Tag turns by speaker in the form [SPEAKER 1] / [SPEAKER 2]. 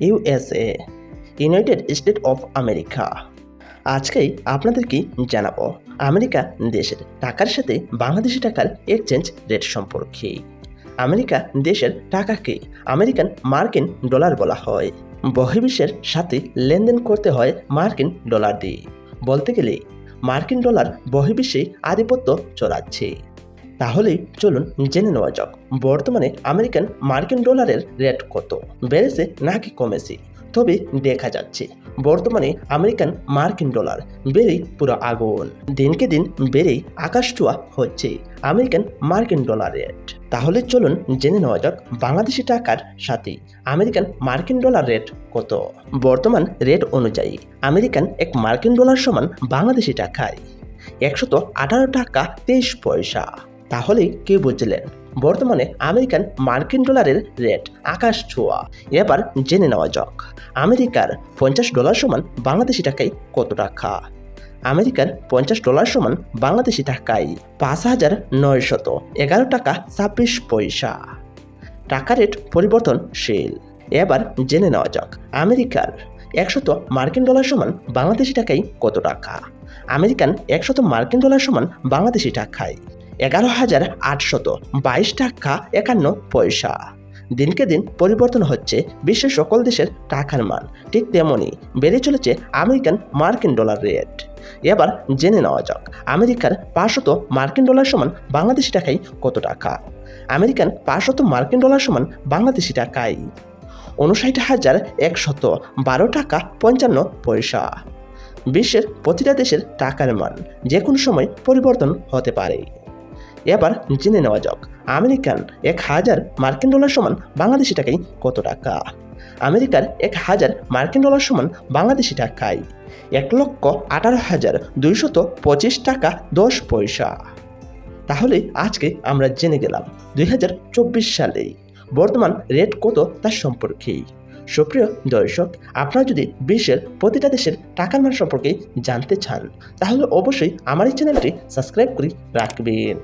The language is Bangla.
[SPEAKER 1] USA, United State of America. আজকেই আপনাদেরকে জানাব, আমেরিকা দেশের টাকার সাথে বাংলাদেশি টাকার এক্সচেঞ্জ রেট সম্পর্কে। আমেরিকা দেশের টাকাকে আমেরিকান মার্কিন ডলার বলা হয়। বহির্বিশ্বের সাথে লেনদেন করতে হয় মার্কিন ডলার দিয়ে। বলতে গেলে, মার্কিন ডলার বহির্বিশ্বে আধিপত্য চড়াচ্ছে। তাহলে চলুন জেনে নেওয়া যাক, বর্তমানে আমেরিকান মার্কিন ডলারের রেট কত? বেড়েছে নাকি কমেছে? তবে দেখা যাচ্ছে, বর্তমানে আমেরিকান মার্কিন ডলার বেড়েই পুরো আগুন। দিনকে দিন বেড়েই আকাশ ছোঁয়া হচ্ছে আমেরিকান মার্কিন ডলার রেট। তাহলে চলুন জেনে নেওয়া যাক, বাংলাদেশি টাকার সাথে আমেরিকান মার্কিন ডলার রেট কত? বর্তমান রেট অনুযায়ী আমেরিকান এক মার্কিন ডলার সমান বাংলাদেশি টাকায় একশত আঠারো টাকা তেইশ পয়সা। তাহলে কি বুঝলেন? বর্তমানে আমেরিকান মার্কিন ডলারের রেট আকাশ ছোঁয়া। এবার জেনে নেওয়া যাক, আমেরিকার পঞ্চাশ ডলার সমান বাংলাদেশি টাকায় কত টাকা? আমেরিকার পঞ্চাশ ডলার সমান বাংলাদেশি টাকায় পাঁচ হাজার নয়শত এগারো টাকা ছাব্বিশ পয়সা। টাকা রেট পরিবর্তনশীল। এবার জেনে নেওয়া যাক, আমেরিকার একশত মার্কিন ডলার সমান বাংলাদেশি টাকায় কত টাকা? আমেরিকান একশত মার্কিন ডলার সমান বাংলাদেশি টাকায় এগারো হাজার আটশত বাইশ টাকা একান্ন পয়সা। দিনকে দিন পরিবর্তন হচ্ছে, বিশ্বের সকল দেশের টাকার মান। ঠিক তেমনই বেড়ে চলেছে আমেরিকান মার্কিন ডলার রেট। এবার জেনে নেওয়া যাক, আমেরিকার পাঁচশত মার্কিন ডলার সমান বাংলাদেশি টাকায় কত টাকা? আমেরিকান পাঁচশত মার্কিন ডলার সমান বাংলাদেশি টাকায় উনষাট হাজার একশত বারো টাকা পঞ্চান্ন পয়সা। বিশ্বের প্রতিটা দেশের টাকার মান যে কোনো সময় পরিবর্তন হতে পারে। এবার জেনে নেওয়া যাক, আমেরিকান এক হাজার মার্কিন ডলার সমান বাংলাদেশি টাকায় কত টাকা? আমেরিকার এক হাজার মার্কিন ডলার সমান বাংলাদেশি টাকায় এক লক্ষ আঠারো হাজার দুইশত পঁচিশ টাকা দশ পয়সা। তাহলে আজকে আমরা জেনে গেলাম দুই হাজার চব্বিশ সালে বর্তমান রেট কত তার সম্পর্কে। সুপ্রিয় দর্শক, আপনারা যদি বিশ্বের প্রতিটা দেশের টাকার মান সম্পর্কে জানতে চান, তাহলে অবশ্যই আমার এই চ্যানেলটি সাবস্ক্রাইব করে রাখবেন।